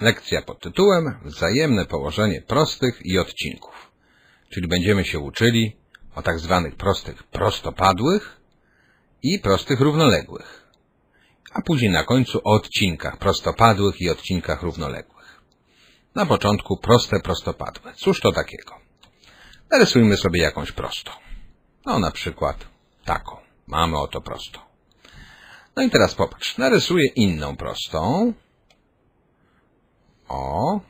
Lekcja pod tytułem Wzajemne położenie prostych i odcinków. Czyli będziemy się uczyli o tak zwanych prostych prostopadłych i prostych równoległych. A później na końcu o odcinkach prostopadłych i odcinkach równoległych. Na początku proste prostopadłe. Cóż to takiego? Narysujmy sobie jakąś prostą. No na przykład taką. Mamy oto prostą. No i teraz popatrz. Narysuję inną prostą. O.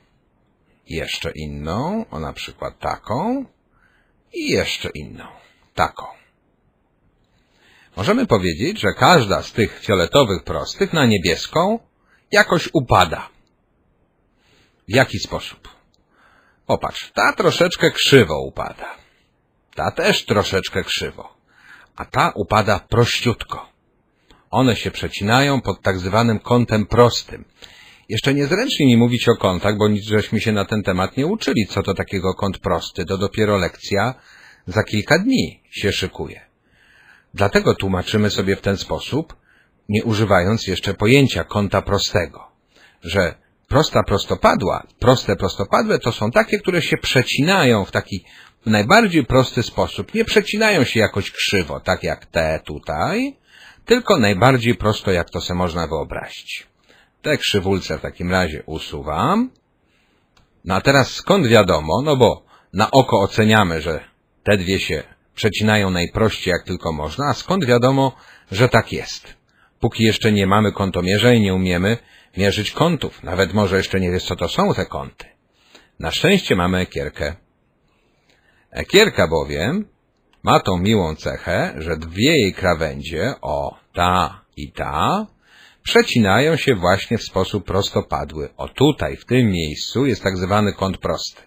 Jeszcze inną. O na przykład taką. I jeszcze inną. Taką. Możemy powiedzieć, że każda z tych fioletowych prostych na niebieską jakoś upada. W jaki sposób? Popatrz, ta troszeczkę krzywo upada. Ta też troszeczkę krzywo. A ta upada prościutko. One się przecinają pod tak zwanym kątem prostym. Jeszcze niezręcznie mi mówić o kątach, bo nic żeśmy się na ten temat nie uczyli, co to takiego kąt prosty. To dopiero lekcja za kilka dni się szykuje. Dlatego tłumaczymy sobie w ten sposób, nie używając jeszcze pojęcia kąta prostego, że prosta prostopadła, proste prostopadłe to są takie, które się przecinają w taki najbardziej prosty sposób. Nie przecinają się jakoś krzywo, tak jak te tutaj, tylko najbardziej prosto, jak to se można wyobrazić. Te krzywulce w takim razie usuwam. No a teraz skąd wiadomo? No bo na oko oceniamy, że te dwie się przecinają najprościej jak tylko można, a skąd wiadomo, że tak jest? Póki jeszcze nie mamy kątomierza i nie umiemy mierzyć kątów. Nawet może jeszcze nie wiesz, co to są te kąty. Na szczęście mamy ekierkę. Ekierka bowiem ma tą miłą cechę, że dwie jej krawędzie, o, ta i ta, przecinają się właśnie w sposób prostopadły. O tutaj, w tym miejscu jest tak zwany kąt prosty.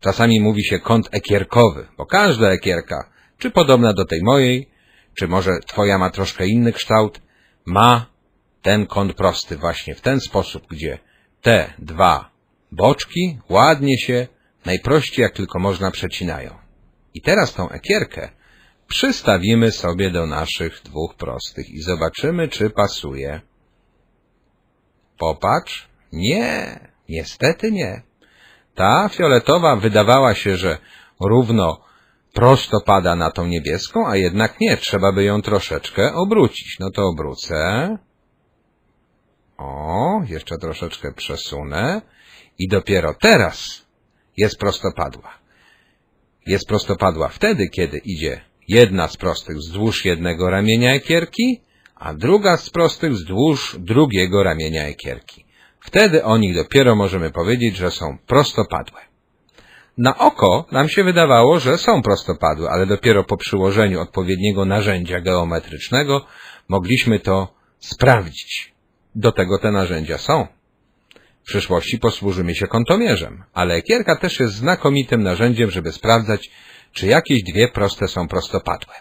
Czasami mówi się kąt ekierkowy, bo każda ekierka, czy podobna do tej mojej, czy może twoja ma troszkę inny kształt, ma ten kąt prosty właśnie w ten sposób, gdzie te dwa boczki ładnie się, najprościej jak tylko można przecinają. I teraz tą ekierkę przystawimy sobie do naszych dwóch prostych i zobaczymy, czy pasuje. Popatrz. Nie, niestety nie. Ta fioletowa wydawała się, że równo prosto pada na tą niebieską, a jednak nie, trzeba by ją troszeczkę obrócić. No to obrócę. O, jeszcze troszeczkę przesunę. I dopiero teraz jest prostopadła. Jest prostopadła wtedy, kiedy idzie jedna z prostych wzdłuż jednego ramienia ekierki, a druga z prostych wzdłuż drugiego ramienia ekierki. Wtedy o nich dopiero możemy powiedzieć, że są prostopadłe. Na oko nam się wydawało, że są prostopadłe, ale dopiero po przyłożeniu odpowiedniego narzędzia geometrycznego mogliśmy to sprawdzić. Do tego te narzędzia są. W przyszłości posłużymy się kątomierzem, ale ekierka też jest znakomitym narzędziem, żeby sprawdzać, czy jakieś dwie proste są prostopadłe.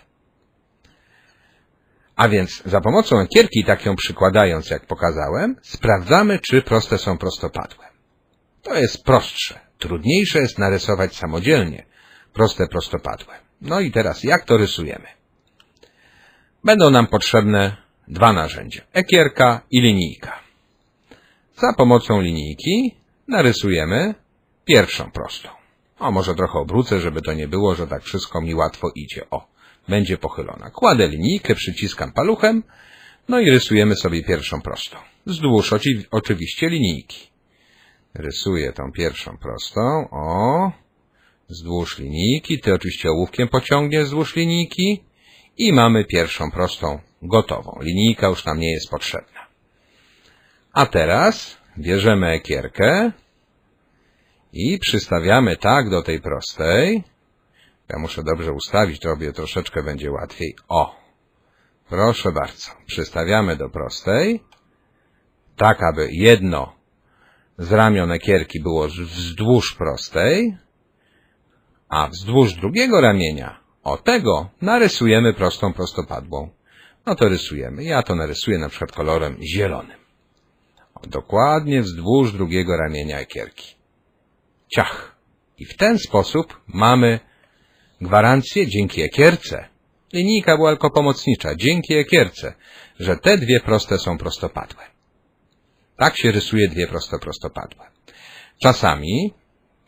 A więc za pomocą ekierki, tak ją przykładając, jak pokazałem, sprawdzamy, czy proste są prostopadłe. To jest prostsze. Trudniejsze jest narysować samodzielnie proste prostopadłe. No i teraz jak to rysujemy? Będą nam potrzebne dwa narzędzia. Ekierka i linijka. Za pomocą linijki narysujemy pierwszą prostą. O, może trochę obrócę, żeby to nie było, że tak wszystko mi łatwo idzie. O, będzie pochylona. Kładę linijkę, przyciskam paluchem, no i rysujemy sobie pierwszą prostą. Wzdłuż oci oczywiście linijki. Rysuję tą pierwszą prostą. O, wzdłuż linijki. Ty oczywiście ołówkiem pociągniesz wzdłuż linijki. I mamy pierwszą prostą gotową. Linijka już nam nie jest potrzebna. A teraz bierzemy ekierkę i przystawiamy tak do tej prostej. Ja muszę dobrze ustawić, to obie troszeczkę będzie łatwiej. O! Proszę bardzo. Przystawiamy do prostej. Tak, aby jedno z ramion ekierki było wzdłuż prostej, a wzdłuż drugiego ramienia, o tego, narysujemy prostą prostopadłą. No to rysujemy. Ja to narysuję na przykład kolorem zielonym. Dokładnie wzdłuż drugiego ramienia ekierki. Ciach. I w ten sposób mamy gwarancję dzięki ekierce. Linijka była tylko pomocnicza. Dzięki ekierce, że te dwie proste są prostopadłe. Tak się rysuje dwie proste prostopadłe. Czasami,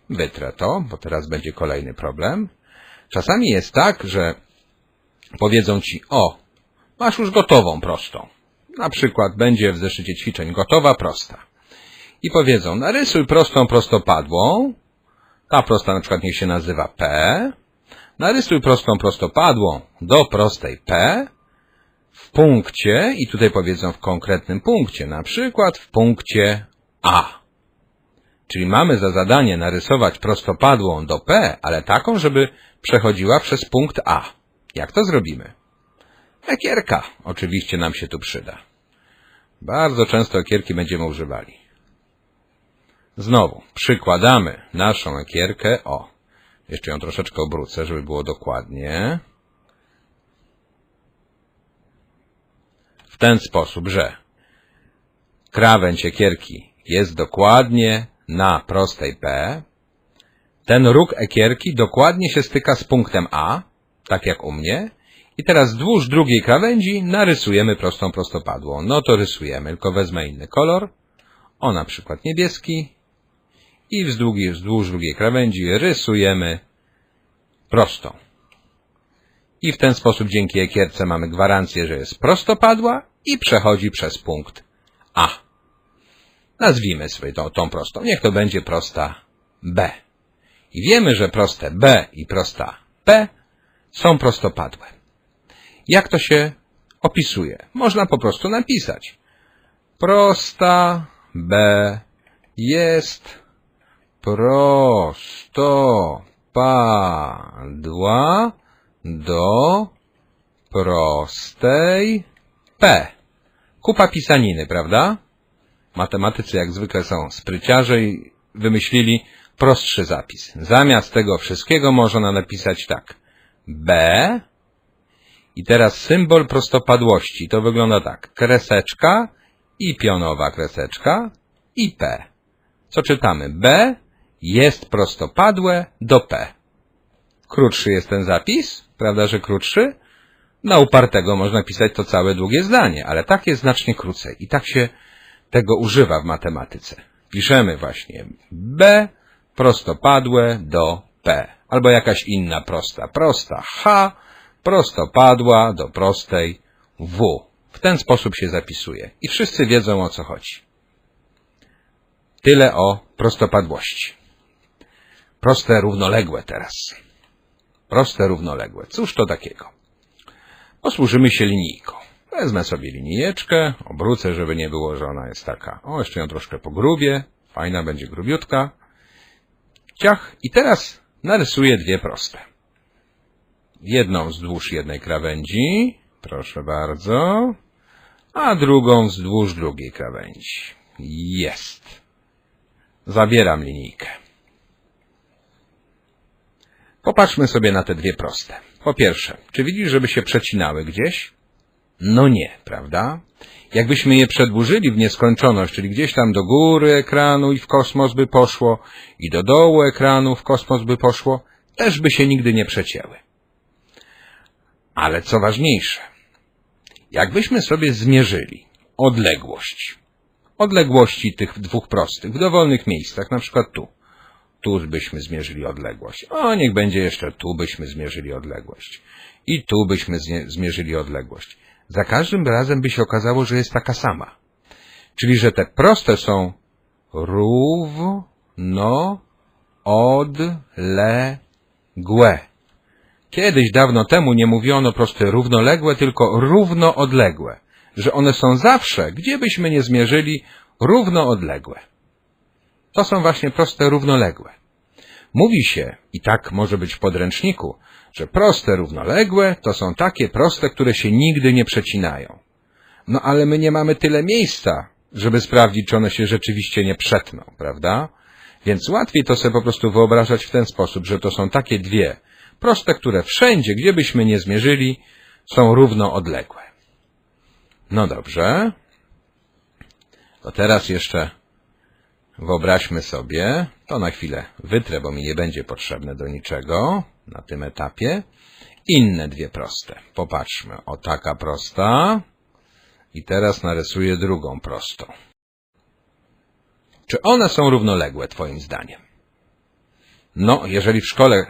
wytrę to, bo teraz będzie kolejny problem, czasami jest tak, że powiedzą ci, o, masz już gotową prostą. Na przykład będzie w zeszycie ćwiczeń gotowa prosta. I powiedzą, narysuj prostą prostopadłą. Ta prosta na przykład niech się nazywa P. Narysuj prostą prostopadłą do prostej P w punkcie, i tutaj powiedzą w konkretnym punkcie, na przykład w punkcie A. Czyli mamy za zadanie narysować prostopadłą do P, ale taką, żeby przechodziła przez punkt A. Jak to zrobimy? Ekierka oczywiście nam się tu przyda. Bardzo często ekierki będziemy używali. Znowu, przykładamy naszą ekierkę, o, jeszcze ją troszeczkę obrócę, żeby było dokładnie. W ten sposób, że krawędź ekierki jest dokładnie na prostej P, ten róg ekierki dokładnie się styka z punktem A, tak jak u mnie, i teraz wzdłuż drugiej krawędzi narysujemy prostą prostopadłą. No to rysujemy, tylko wezmę inny kolor, o na przykład niebieski, i wzdłuż, wzdłuż drugiej krawędzi rysujemy prostą. I w ten sposób dzięki ekierce mamy gwarancję, że jest prostopadła i przechodzi przez punkt A. Nazwijmy sobie tą, tą prostą. Niech to będzie prosta B. I wiemy, że proste B i prosta P są prostopadłe. Jak to się opisuje? Można po prostu napisać. Prosta B jest prostopadła do prostej P. Kupa pisaniny, prawda? Matematycy jak zwykle są spryciarze i wymyślili prostszy zapis. Zamiast tego wszystkiego można napisać tak. B i teraz symbol prostopadłości. To wygląda tak. Kreseczka i pionowa kreseczka i P. Co czytamy? B jest prostopadłe do P. Krótszy jest ten zapis, prawda, że krótszy? Na upartego można pisać to całe długie zdanie, ale tak jest znacznie krócej i tak się tego używa w matematyce. Piszemy właśnie B prostopadłe do P, albo jakaś inna prosta. Prosta H prostopadła do prostej W. W ten sposób się zapisuje i wszyscy wiedzą o co chodzi. Tyle o prostopadłości. Proste równoległe teraz. Proste równoległe. Cóż to takiego? Posłużymy się linijką. Wezmę sobie linijeczkę, obrócę, żeby nie było, że ona jest taka. O, jeszcze ją troszkę pogrubię. Fajna będzie grubiutka. Ciach. I teraz narysuję dwie proste. Jedną wzdłuż jednej krawędzi. Proszę bardzo. A drugą wzdłuż drugiej krawędzi. Jest. Zabieram linijkę. Popatrzmy sobie na te dwie proste. Po pierwsze, czy widzisz, żeby się przecinały gdzieś? No nie, prawda? Jakbyśmy je przedłużyli w nieskończoność, czyli gdzieś tam do góry ekranu i w kosmos by poszło, i do dołu ekranu w kosmos by poszło, też by się nigdy nie przecięły. Ale co ważniejsze, jakbyśmy sobie zmierzyli odległość, odległości tych dwóch prostych w dowolnych miejscach, na przykład tu, tu byśmy zmierzyli odległość. O, niech będzie jeszcze tu byśmy zmierzyli odległość. I tu byśmy zmierzyli odległość. Za każdym razem by się okazało, że jest taka sama. Czyli, że te proste są równo odległe. Kiedyś dawno temu nie mówiono proste równoległe, tylko równoodległe. Że one są zawsze, gdzie byśmy nie zmierzyli, równoodległe. To są właśnie proste równoległe. Mówi się, i tak może być w podręczniku, że proste równoległe to są takie proste, które się nigdy nie przecinają. No ale my nie mamy tyle miejsca, żeby sprawdzić, czy one się rzeczywiście nie przetną, prawda? Więc łatwiej to sobie po prostu wyobrażać w ten sposób, że to są takie dwie proste, które wszędzie, gdzie byśmy nie zmierzyli, są równo odległe. No dobrze. To teraz jeszcze Wyobraźmy sobie, to na chwilę wytrę, bo mi nie będzie potrzebne do niczego na tym etapie. Inne dwie proste. Popatrzmy. O taka prosta. I teraz narysuję drugą prostą. Czy one są równoległe, Twoim zdaniem? No, jeżeli w szkole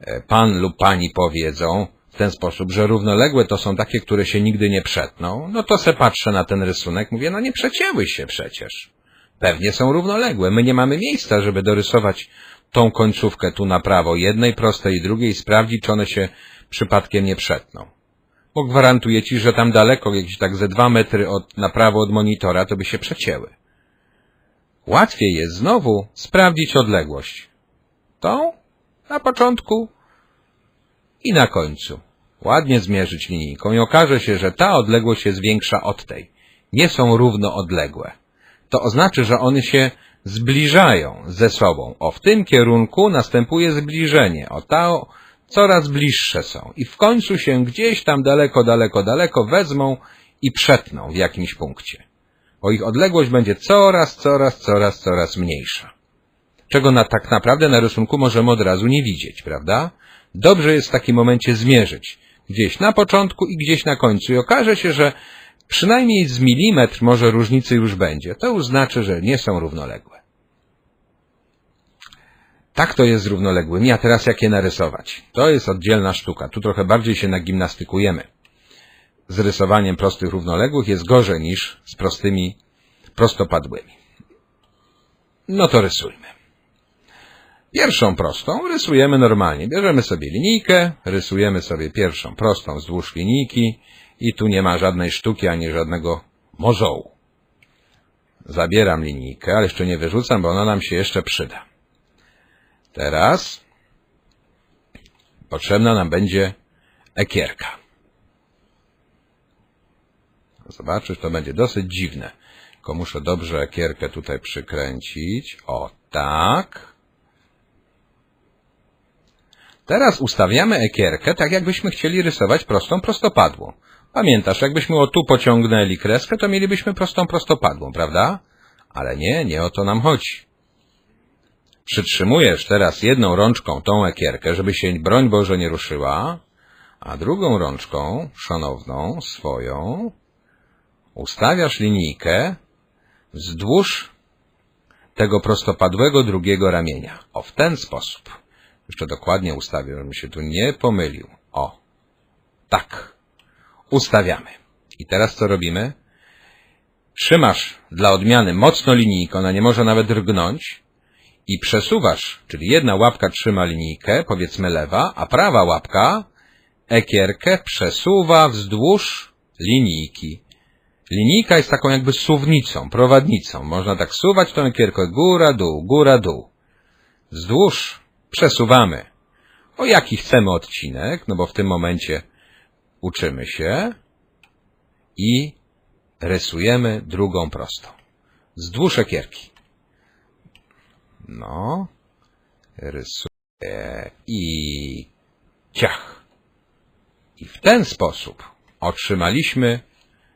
e, pan lub pani powiedzą w ten sposób, że równoległe to są takie, które się nigdy nie przetną, no to se patrzę na ten rysunek, mówię, no nie przecięły się przecież. Pewnie są równoległe. My nie mamy miejsca, żeby dorysować tą końcówkę tu na prawo, jednej prostej i drugiej, sprawdzić, czy one się przypadkiem nie przetną. Bo gwarantuję ci, że tam daleko, jakieś tak ze dwa metry od, na prawo od monitora, to by się przecięły. Łatwiej jest znowu sprawdzić odległość. Tą na początku i na końcu. Ładnie zmierzyć linijką i okaże się, że ta odległość jest większa od tej. Nie są równo odległe. To oznacza, że one się zbliżają ze sobą. O, w tym kierunku następuje zbliżenie. O, ta coraz bliższe są. I w końcu się gdzieś tam daleko, daleko, daleko wezmą i przetną w jakimś punkcie. Bo ich odległość będzie coraz, coraz, coraz, coraz mniejsza. Czego na, tak naprawdę na rysunku możemy od razu nie widzieć, prawda? Dobrze jest w takim momencie zmierzyć. Gdzieś na początku i gdzieś na końcu. I okaże się, że przynajmniej z milimetr może różnicy już będzie. To już znaczy, że nie są równoległe. Tak to jest z równoległymi, a teraz jak je narysować? To jest oddzielna sztuka. Tu trochę bardziej się nagimnastykujemy. Z rysowaniem prostych równoległych jest gorzej niż z prostymi prostopadłymi. No to rysujmy. Pierwszą prostą rysujemy normalnie. Bierzemy sobie linijkę, rysujemy sobie pierwszą prostą wzdłuż linijki i tu nie ma żadnej sztuki ani żadnego mozołu. Zabieram linijkę, ale jeszcze nie wyrzucam, bo ona nam się jeszcze przyda. Teraz potrzebna nam będzie ekierka. Zobaczysz, to będzie dosyć dziwne. Tylko muszę dobrze ekierkę tutaj przykręcić. O, tak. Teraz ustawiamy ekierkę tak, jakbyśmy chcieli rysować prostą prostopadłą. Pamiętasz, jakbyśmy o tu pociągnęli kreskę, to mielibyśmy prostą prostopadłą, prawda? Ale nie, nie o to nam chodzi. Przytrzymujesz teraz jedną rączką tą ekierkę, żeby się, broń Boże, nie ruszyła, a drugą rączką, szanowną, swoją, ustawiasz linijkę wzdłuż tego prostopadłego drugiego ramienia. O, w ten sposób. Jeszcze dokładnie ustawię, żebym się tu nie pomylił. O, tak. Ustawiamy. I teraz co robimy? Trzymasz dla odmiany mocno linijkę, ona nie może nawet drgnąć i przesuwasz, czyli jedna łapka trzyma linijkę, powiedzmy lewa, a prawa łapka ekierkę przesuwa wzdłuż linijki. Linijka jest taką jakby suwnicą, prowadnicą. Można tak suwać tą ekierkę góra, dół, góra, dół. Wzdłuż przesuwamy. O jaki chcemy odcinek, no bo w tym momencie uczymy się i rysujemy drugą prostą. Wzdłuż ekierki. No, rysuję i ciach. I w ten sposób otrzymaliśmy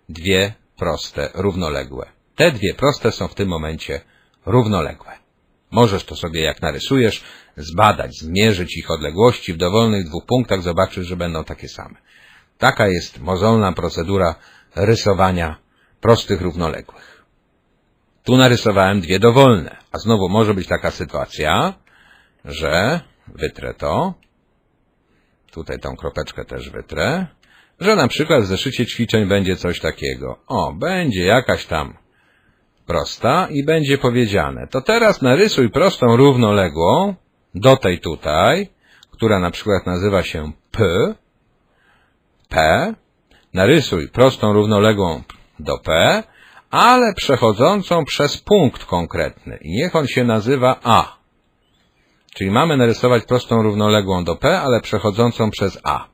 dwie proste, równoległe. Te dwie proste są w tym momencie równoległe. Możesz to sobie, jak narysujesz, zbadać, zmierzyć ich odległości w dowolnych dwóch punktach, zobaczysz, że będą takie same. Taka jest mozolna procedura rysowania prostych równoległych. Tu narysowałem dwie dowolne, a znowu może być taka sytuacja, że wytrę to, tutaj tą kropeczkę też wytrę, że na przykład w zeszycie ćwiczeń będzie coś takiego. O, będzie jakaś tam prosta i będzie powiedziane, to teraz narysuj prostą równoległą do tej tutaj, która na przykład nazywa się P, P, narysuj prostą równoległą do P, ale przechodzącą przez punkt konkretny i niech on się nazywa A. Czyli mamy narysować prostą równoległą do P, ale przechodzącą przez A.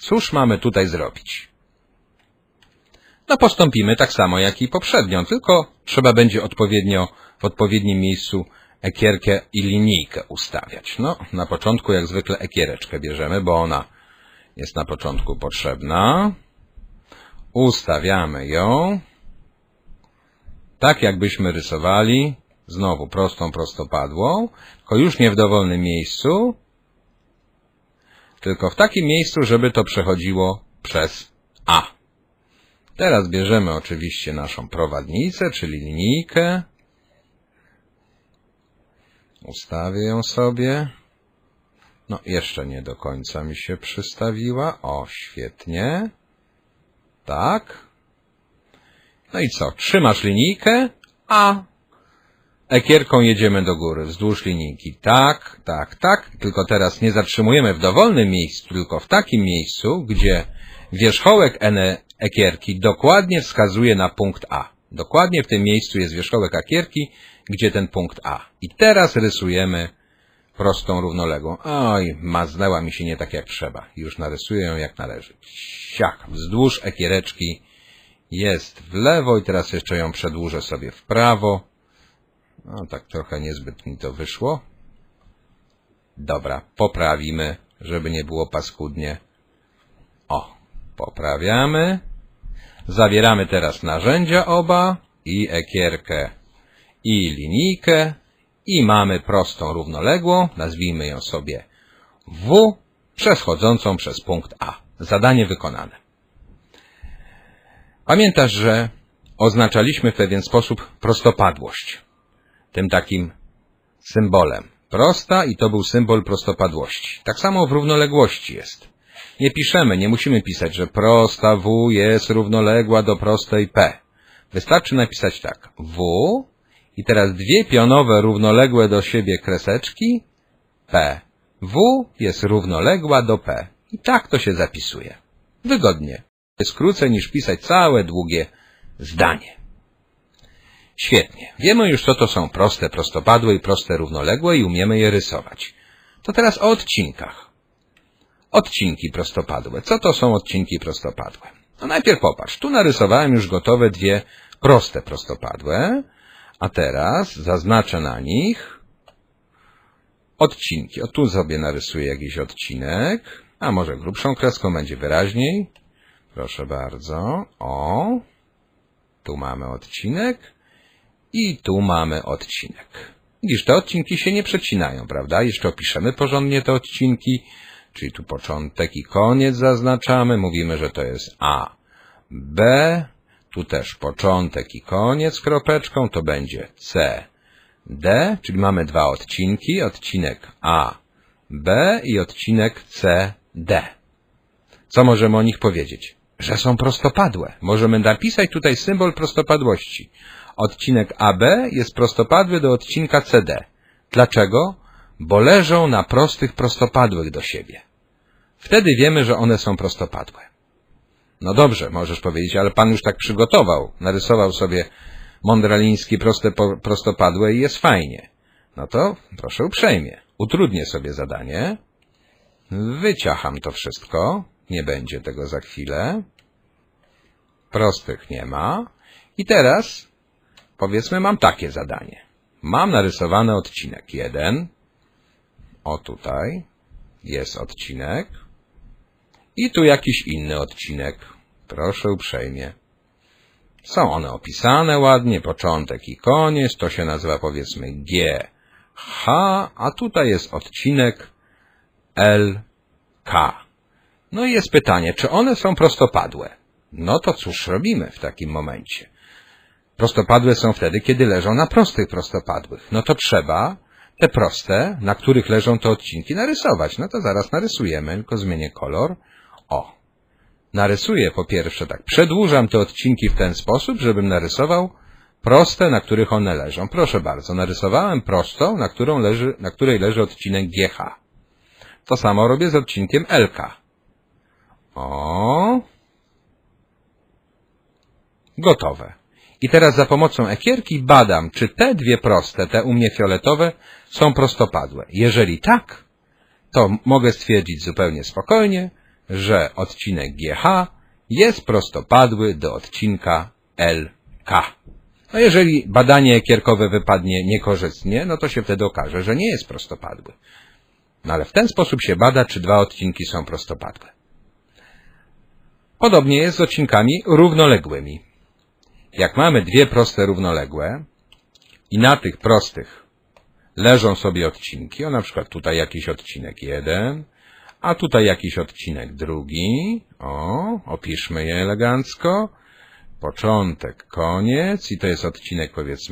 Cóż mamy tutaj zrobić? No postąpimy tak samo jak i poprzednio, tylko trzeba będzie odpowiednio w odpowiednim miejscu ekierkę i linijkę ustawiać. No, na początku jak zwykle ekiereczkę bierzemy, bo ona jest na początku potrzebna. Ustawiamy ją. Tak jakbyśmy rysowali, znowu prostą prostopadłą, tylko już nie w dowolnym miejscu, tylko w takim miejscu, żeby to przechodziło przez A. Teraz bierzemy oczywiście naszą prowadnicę, czyli linijkę Ustawię ją sobie. No, jeszcze nie do końca mi się przystawiła. O, świetnie. Tak. No i co? Trzymasz linijkę, a ekierką jedziemy do góry, wzdłuż linijki. Tak, tak, tak. Tylko teraz nie zatrzymujemy w dowolnym miejscu, tylko w takim miejscu, gdzie wierzchołek ene ekierki dokładnie wskazuje na punkt A. Dokładnie w tym miejscu jest wierzchołek ekierki, gdzie ten punkt A. I teraz rysujemy prostą równoległą. Oj, maznęła mi się nie tak jak trzeba. Już narysuję ją jak należy. Siak, wzdłuż ekiereczki jest w lewo i teraz jeszcze ją przedłużę sobie w prawo. No tak trochę niezbyt mi to wyszło. Dobra, poprawimy, żeby nie było paskudnie. O, poprawiamy. Zabieramy teraz narzędzia oba i ekierkę i linijkę i mamy prostą równoległą, nazwijmy ją sobie W, przechodzącą przez punkt A. Zadanie wykonane. Pamiętasz, że oznaczaliśmy w pewien sposób prostopadłość. Tym takim symbolem. Prosta i to był symbol prostopadłości. Tak samo w równoległości jest. Nie piszemy, nie musimy pisać, że prosta W jest równoległa do prostej P. Wystarczy napisać tak. W i teraz dwie pionowe równoległe do siebie kreseczki P. W jest równoległa do P. I tak to się zapisuje. Wygodnie. Jest krócej niż pisać całe długie zdanie. Świetnie. Wiemy już, co to są proste prostopadłe i proste równoległe i umiemy je rysować. To teraz o odcinkach. Odcinki prostopadłe. Co to są odcinki prostopadłe? No najpierw popatrz. Tu narysowałem już gotowe dwie proste prostopadłe, a teraz zaznaczę na nich odcinki. O tu sobie narysuję jakiś odcinek, a może grubszą kreską będzie wyraźniej. Proszę bardzo. O, tu mamy odcinek i tu mamy odcinek. Widzisz, te odcinki się nie przecinają, prawda? Jeszcze opiszemy porządnie te odcinki, czyli tu początek i koniec zaznaczamy. Mówimy, że to jest A, B, tu też początek i koniec kropeczką, to będzie C, D, czyli mamy dwa odcinki, odcinek A, B i odcinek C, D. Co możemy o nich powiedzieć? Że są prostopadłe. Możemy napisać tutaj symbol prostopadłości. Odcinek AB jest prostopadły do odcinka CD. Dlaczego? Bo leżą na prostych prostopadłych do siebie. Wtedy wiemy, że one są prostopadłe. No dobrze, możesz powiedzieć, ale pan już tak przygotował. Narysował sobie mądraliński proste, prostopadłe i jest fajnie. No to proszę uprzejmie. Utrudnię sobie zadanie. Wyciacham to wszystko. Nie będzie tego za chwilę. Prostych nie ma. I teraz, powiedzmy, mam takie zadanie. Mam narysowany odcinek. Jeden. O tutaj. Jest odcinek. I tu jakiś inny odcinek. Proszę uprzejmie. Są one opisane ładnie, początek i koniec, to się nazywa powiedzmy G, H, a tutaj jest odcinek L, K. No i jest pytanie, czy one są prostopadłe? No to cóż robimy w takim momencie? Prostopadłe są wtedy, kiedy leżą na prostych prostopadłych. No to trzeba te proste, na których leżą te odcinki, narysować. No to zaraz narysujemy, tylko zmienię kolor. O, narysuję po pierwsze tak, przedłużam te odcinki w ten sposób, żebym narysował proste, na których one leżą. Proszę bardzo, narysowałem prostą, na, którą leży, na której leży odcinek GH. To samo robię z odcinkiem LK. O. Gotowe. I teraz za pomocą ekierki badam, czy te dwie proste, te u mnie fioletowe, są prostopadłe. Jeżeli tak, to mogę stwierdzić zupełnie spokojnie, że odcinek GH jest prostopadły do odcinka LK. No jeżeli badanie ekierkowe wypadnie niekorzystnie, no to się wtedy okaże, że nie jest prostopadły. No ale w ten sposób się bada, czy dwa odcinki są prostopadłe. Podobnie jest z odcinkami równoległymi. Jak mamy dwie proste równoległe i na tych prostych leżą sobie odcinki, o na przykład tutaj jakiś odcinek jeden, a tutaj jakiś odcinek drugi. O, opiszmy je elegancko. Początek, koniec i to jest odcinek powiedzmy